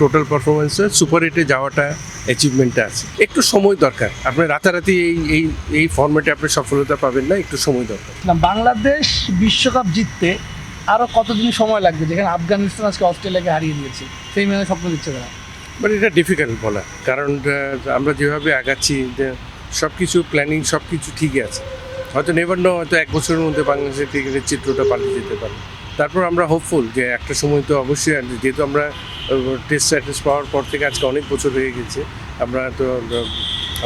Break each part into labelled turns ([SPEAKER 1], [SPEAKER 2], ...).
[SPEAKER 1] Total পারফরমেন্সে super এইটে যাওয়াটা অ্যাচিভমেন্টটা আছে। একটু সময় দরকার। আপনার রাতারাতি এই এই এই ফর্মেটে আপনি সফলতা পাবেন না একটু সময় দরকার।
[SPEAKER 2] বাংলাদেশ বিশ্বকাপ জিততে আরও কতদিন সময় লাগবে? যেখানে আফগানিস্তান আজকে অস্ট্রেলিয়াকে হারিয়ে দিয়েছে সেই মেনে স্বপ্ন দিচ্ছে তারা।
[SPEAKER 1] বাট এটা ডিফিকাল্ট বলা। কারণ আমরা যেভাবে আগাচ্ছি যে সব কিছু প্ল্যানিং সব কিছু ঠিকই আছে। হয়তো নেভার নো হয়তো এক বছরের মধ্যে বাংলাদেশের ক্রিকেটের চিত্রটা পাল্টে যেতে পারে। তারপর আমরা হোপফুল যে একটা সময় তো অবশ্যই যেহেতু আমরা টেস্ট স্ট্যাটাস পাওয়ার পর থেকে আজকে অনেক বছর হয়ে গেছে, আমরা তো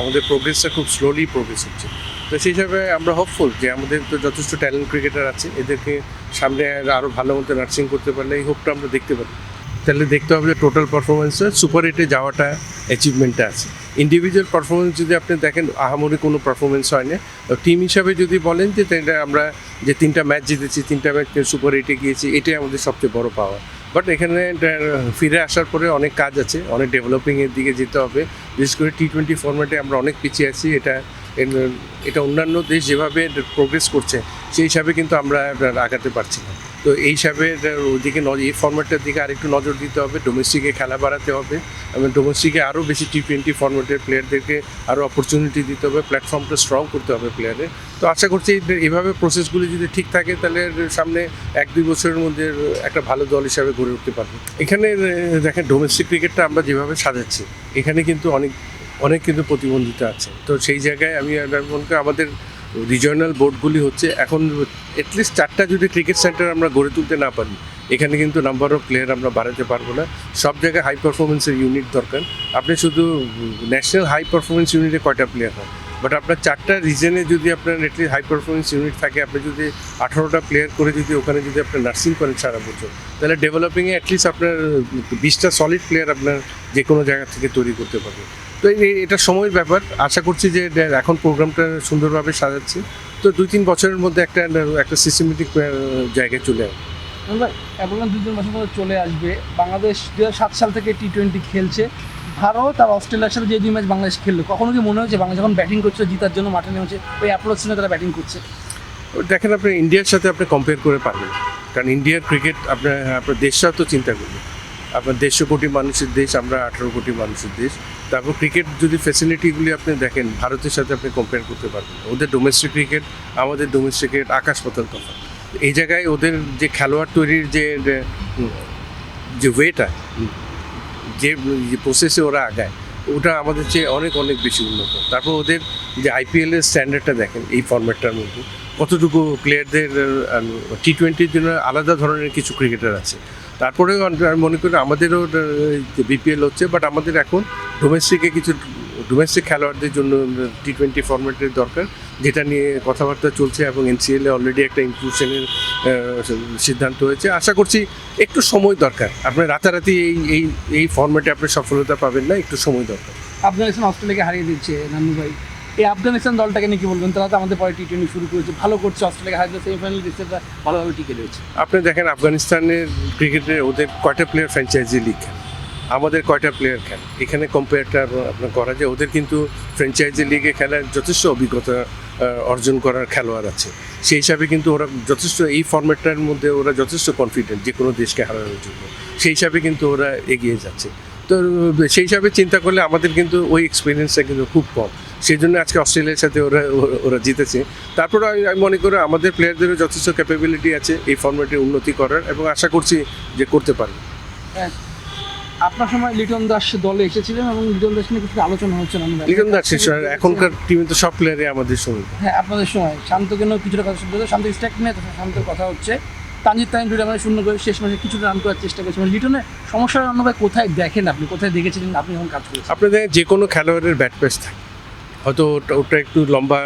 [SPEAKER 1] আমাদের প্রোগ্রেসটা খুব স্লোলি প্রোগ্রেস হচ্ছে। তো সেই হিসাবে আমরা হোপফুল যে আমাদের তো যথেষ্ট ট্যালেন্ট ক্রিকেটার আছে, এদেরকে সামনে আরও ভালো মতো নার্সিং করতে পারলে এই হোপটা আমরা দেখতে পারি। তাহলে দেখতে হবে যে টোটাল পারফরমেন্সে সুপার এইটে যাওয়াটা অ্যাচিভমেন্টটা আছে। ইন্ডিভিজুয়াল পারফরমেন্স যদি আপনি দেখেন, আহামরি কোনো পারফরমেন্স হয় না টিম হিসাবে যদি বলেন যে তাহলে আমরা যে তিনটা ম্যাচ জিতেছি, তিনটা ম্যাচ সুপার এইটে গিয়েছি, এটাই আমাদের সবচেয়ে বড় পাওয়া বাট এখানে ফিরে আসার পরে অনেক কাজ আছে, অনেক ডেভেলপিংয়ের দিকে যেতে হবে। বিশেষ করে টি টোয়েন্টি ফর্ম্যাটে আমরা অনেক পিছিয়ে আছি, এটা এটা অন্যান্য দেশ যেভাবে প্রোগ্রেস করছে, সেই হিসাবে কিন্তু আমরা আগাতে পারছি না। তো এই হিসাবে ওদিকে এই ফর্ম্যাটটার দিকে আরেকটু নজর দিতে হবে। ডোমেস্টিকে খেলা বাড়াতে হবে এবং ডোমেস্টিকে আরও বেশি টি টোয়েন্টি ফর্ম্যাটের প্লেয়ারদেরকে আরও অপরচুনিটি দিতে হবে। প্ল্যাটফর্মটা স্ট্রং করতে হবে প্লেয়ারের তো আশা করছি এইভাবে প্রসেসগুলি যদি ঠিক থাকে, তাহলে সামনে এক দুই বছরের মধ্যে একটা ভালো দল হিসাবে গড়ে উঠতে পারবে। এখানে দেখেন ডোমেস্টিক ক্রিকেটটা আমরা যেভাবে সাজাচ্ছি, এখানে কিন্তু অনেক অনেক কিন্তু প্রতিবন্ধিতা আছে। তো সেই জায়গায় আমি মনে করি আমাদের রিজনাল বোর্ডগুলি হচ্ছে এখন অ্যাটলিস্ট চারটা যদি ক্রিকেট সেন্টার আমরা গড়ে তুলতে না পারি, এখানে কিন্তু নাম্বার অফ প্লেয়ার আমরা বাড়াতে পারব না। সব জায়গায় হাই পারফরমেন্সের ইউনিট দরকার। আপনি শুধু ন্যাশনাল হাই পারফরমেন্স ইউনিটে কয়টা প্লেয়ার হয়? বাট আপনার চারটা রিজনে যদি আপনার এটলিস্ট হাই পারফরমেন্স ইউনিট থাকে, আপনি যদি আঠারোটা প্লেয়ার করে যদি ওখানে যদি আপনার নার্সিং করেন সারা বছর, তাহলে ডেভেলপিংয়ে অ্যাটলিস্ট আপনার বিশটা সলিড প্লেয়ার আপনার যে কোনো জায়গা থেকে তৈরি করতে পারবে। তো এই- এটা সময়ের ব্যাপার। আশা করছি যে এখন প্রোগ্রামটা সুন্দরভাবে সাজাচ্ছি। তো দুই তিন বছরের মধ্যে একটা একটা সিস্টেমেটিক জায়গায় চলে আসবে।
[SPEAKER 2] এখন দুই তিন বছর পরে চলে আসবে। বাংলাদেশ দু সাত সাল থেকে টি টোয়েন্টি খেলছে। ভারত আর অস্ট্রেলিয়ার সাথে যে দুই ম্যাচ বাংলাদেশ খেললো কখনো কি মনে হচ্ছে বাংলাদেশ যখন ব্যাটিং করছে জিতার জন্য মাঠে নেমেছে? ওই অ্যাপ্রোচ নিয়ে তারা ব্যাটিং করছে।
[SPEAKER 1] দেখেন আপনি ইন্ডিয়ার সাথে আপনি কম্পেয়ার করে পারবেন। কারণ ইন্ডিয়ার ক্রিকেট আপনার আপনার দেশটাও তো চিন্তা করবেন আপনার দেড়শো কোটি মানুষের দেশ, আমরা আঠারো কোটি মানুষের দেশ। তারপর ক্রিকেট যদি ফেসিলিটিগুলি আপনি দেখেন, ভারতের সাথে আপনি কম্পেয়ার করতে পারবেন ওদের ডোমেস্টিক ক্রিকেট আমাদের ডোমেস্টিক ক্রিকেট আকাশ পাতাল তফাৎ এই জায়গায় ওদের যে খেলোয়াড় তৈরির যে যে ওয়েটা যে প্রসেসে ওরা আগায়, ওটা আমাদের চেয়ে অনেক অনেক বেশি উন্নত। তারপর ওদের যে আইপিএলের স্ট্যান্ডার্ডটা দেখেন, এই ফরম্যাটটার মধ্যে। কতটুকু প্লেয়ারদের টি টোয়েন্টির জন্য আলাদা ধরনের কিছু ক্রিকেটার আছে। তারপরেও মনে করি আমাদেরও বিপিএল হচ্ছে বাট আমাদের এখন ডোমেস্টিকে কিছু ডোমেস্টিক খেলোয়াড়দের জন্য টি টোয়েন্টি ফরম্যাটের দরকার, যেটা নিয়ে কথাবার্তা চলছে এবং এনসিএলে অলরেডি একটা ইনক্লুশনের সিদ্ধান্ত হয়েছে। আশা করছি একটু সময় দরকার। আপনার রাতারাতি এই এই এই ফর্ম্যাটে আপনি সফলতা পাবেন না, একটু সময় দরকার।
[SPEAKER 2] আফগানিস্তান অস্ট্রেলিয়াকে হারিয়ে দিচ্ছে নান্নু ভাই। এই আফগানিস্তান দলটাকে নিয়ে কি বলবেন? তারা তো আমাদের পরে টি টোয়েন্টি শুরু করেছে। ভালো করছে অস্ট্রেলিয়াকে হারিয়ে সেমিফাইনাল দিচ্ছে ভালোভাবে টিকে রয়েছে।
[SPEAKER 1] আপনি দেখেন, আফগানিস্তানের ক্রিকেটে ওদের কয়টা প্লেয়ার ফ্র্যাঞ্চাইজি লিগ আমাদের কয়টা প্লেয়ার খেলে? এখানে কম্পেয়ারটা আপনার করা যায়, ওদের কিন্তু ফ্র্যাঞ্চাইজি লিগে খেলার যথেষ্ট অভিজ্ঞতা অর্জন করার খেলোয়াড় আছে। সেই হিসাবে কিন্তু ওরা যথেষ্ট, এই ফর্ম্যাটটার মধ্যে ওরা যথেষ্ট কনফিডেন্ট যে কোনো দেশকে হারানোর জন্য। সেই হিসাবে কিন্তু ওরা এগিয়ে যাচ্ছে। তো সেই হিসাবে চিন্তা করলে আমাদের কিন্তু ওই এক্সপিরিয়েন্সটা কিন্তু খুব কম। সেই জন্য আজকে অস্ট্রেলিয়ার সাথে ওরা ওরা- জিতেছে। তারপরে আমি মনে করি আমাদের প্লেয়ারদেরও যথেষ্ট ক্যাপাবিলিটি আছে এই ফর্ম্যাটে উন্নতি করার এবং আশা করছি যে করতে পারবে।
[SPEAKER 2] হ্যাঁ। আপনার সময় লিটন দাস দলে এসেছিলেন এবং লিটন দাস নিয়ে কিছু আলোচনা হচ্ছে ভাই
[SPEAKER 1] লিটন দাস এখনকার টিমে তো সব প্লেয়ারই আমাদের সঙ্গে।
[SPEAKER 2] হ্যাঁ আপনাদের সময়। শান্তকে নিয়েও কিছুটা কথা শুনতে শান্ত স্ট্যাক নিয়ে শান্তের কথা হচ্ছে। তানজিৎ তাইন দুইটা মানে শূন্য করে শেষ মাসে কিছুটা রান করার চেষ্টা করেছেন লিটনের সমস্যা রান্না ভাই কোথায় দেখেন আপনি? কোথায় দেখেছিলেন? আপনি যখন কাজ করেছেন?
[SPEAKER 1] আপনি দেখেন যে কোনো খেলোয়াড়ের ব্যাট পেস থাকে। হয়তো ওটা একটু লম্বা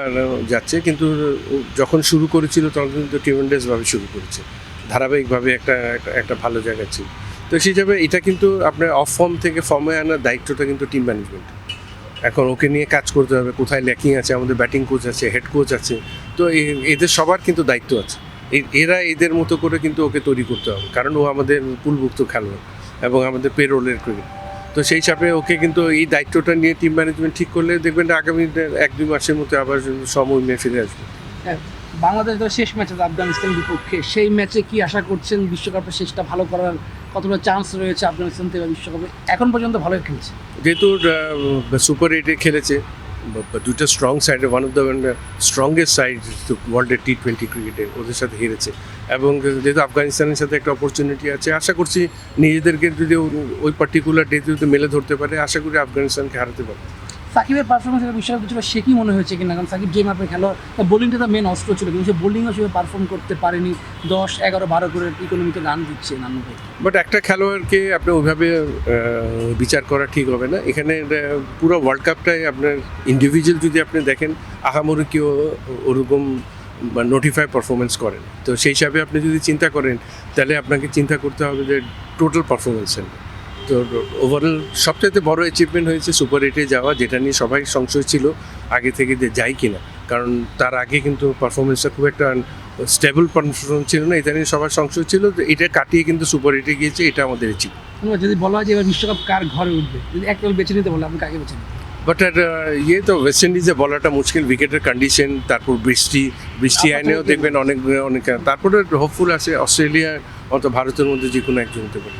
[SPEAKER 1] যাচ্ছে, কিন্তু যখন শুরু করেছিল, তখন কিন্তু টিমেন্ডাসভাবে শুরু করেছে। ধারাবাহিকভাবে একটা, একটা- ভালো জায়গা ছিল। তো সেই হিসাবে এটা কিন্তু আপনার অফ ফর্ম থেকে ফর্মে আনার দায়িত্বটা কিন্তু টিম ম্যানেজমেন্ট এখন ওকে নিয়ে কাজ করতে হবে, কোথায় ল্যাকিং আছে, আমাদের ব্যাটিং কোচ আছে হেড কোচ আছে। তো এদের সবার কিন্তু দায়িত্ব আছে। এরা এদের মতো করে কিন্তু ওকে তৈরি করতে হবে। কারণ ও আমাদের পুলভুক্ত খেলোয়াড় এবং আমাদের পেরোলের ক্রিকেট। তো সেই হিসাবে ওকে কিন্তু এই দায়িত্বটা নিয়ে টিম ম্যানেজমেন্ট ঠিক করলে দেখবেন আগামী এক দুই মাসের মধ্যে আবার সময় নিয়ে ফিরে আসবে।
[SPEAKER 2] হ্যাঁ, বাংলাদেশ দলের শেষ ম্যাচ আছে আফগানিস্তান বিপক্ষে সেই ম্যাচে কি আশা করছেন বিশ্বকাপের শেষটা ভালো করার কতটা চান্স রয়েছে আফগানিস্তান থেকে বিশ্বকাপে? এখন পর্যন্ত ভালোই খেলছে।
[SPEAKER 1] যেহেতু সুপার এইটে খেলেছে দুটো strong side one of the strongest side ওয়ার্ল্ডের টি টোয়েন্টি ক্রিকেটে ওদের সাথে হেরেছে। এবং যেহেতু আফগানিস্তানের সাথে একটা অপরচুনিটি আছে, আশা করছি নিজেদেরকে যদি ওই পার্টিকুলার ডেতে যদি মেলে ধরতে পারে, আশা করি আফগানিস্তানকে হারাতে পারে
[SPEAKER 2] সাকিবের পারফরমেন্স এটা বিশ্বকাপ কিছুটা সে কি মনে হয়েছে কিনা? কারণ সাকিব যে মাপে খেলো বোলিংটা তার মেন অস্ত্র ছিল, কিন্তু সে বোলিংও সেভাবে পারফর্ম করতে পারেনি। দশ, এগারো, বারো করে ইকোনমিতে রান দিচ্ছে নানু ভাই
[SPEAKER 1] বাট একটা খেলোয়াড়কে আপনি ওইভাবে বিচার করা ঠিক হবে না। এখানে পুরো ওয়ার্ল্ড কাপটাই আপনার ইন্ডিভিজুয়াল যদি আপনি দেখেন, আহামরি কেউ ওরকম নোটিফাই পারফরমেন্স করেন। তো সেই হিসাবে আপনি যদি চিন্তা করেন, তাহলে আপনাকে চিন্তা করতে হবে যে টোটাল পারফরমেন্সের ওভারঅল সবচাইতে বড় অ্যাচিভমেন্ট হয়েছে সুপার এইটে যাওয়া যেটা নিয়ে সবাই সংশয় ছিল আগে থেকে যে যাই কিনা। কারণ তার আগে কিন্তু পারফরমেন্সটা খুব একটা স্টেবল পারফরমেন্স ছিল না এটা নিয়ে সবার সংশয় ছিল যে এটা কাটিয়ে কিন্তু সুপার এইটে গিয়েছে এটা আমাদের অ্যাচিভ
[SPEAKER 2] যদি বলা হয় যে এবার বিশ্বকাপ কার ঘরে উঠবে? যদি একটা বেছে নিতে বলে আপনি কাকে বেছে নেবেন?
[SPEAKER 1] বাট আর ইয়ে তো ওয়েস্ট ইন্ডিজে বলাটা মুশকিল উইকেটের কন্ডিশন তারপর বৃষ্টি বৃষ্টি আইনেও দেখবেন। অনেক অনেক তারপরে হোপফুল আছে অস্ট্রেলিয়া অত ভারতের মধ্যে যে কোনো একজন হতে পারে।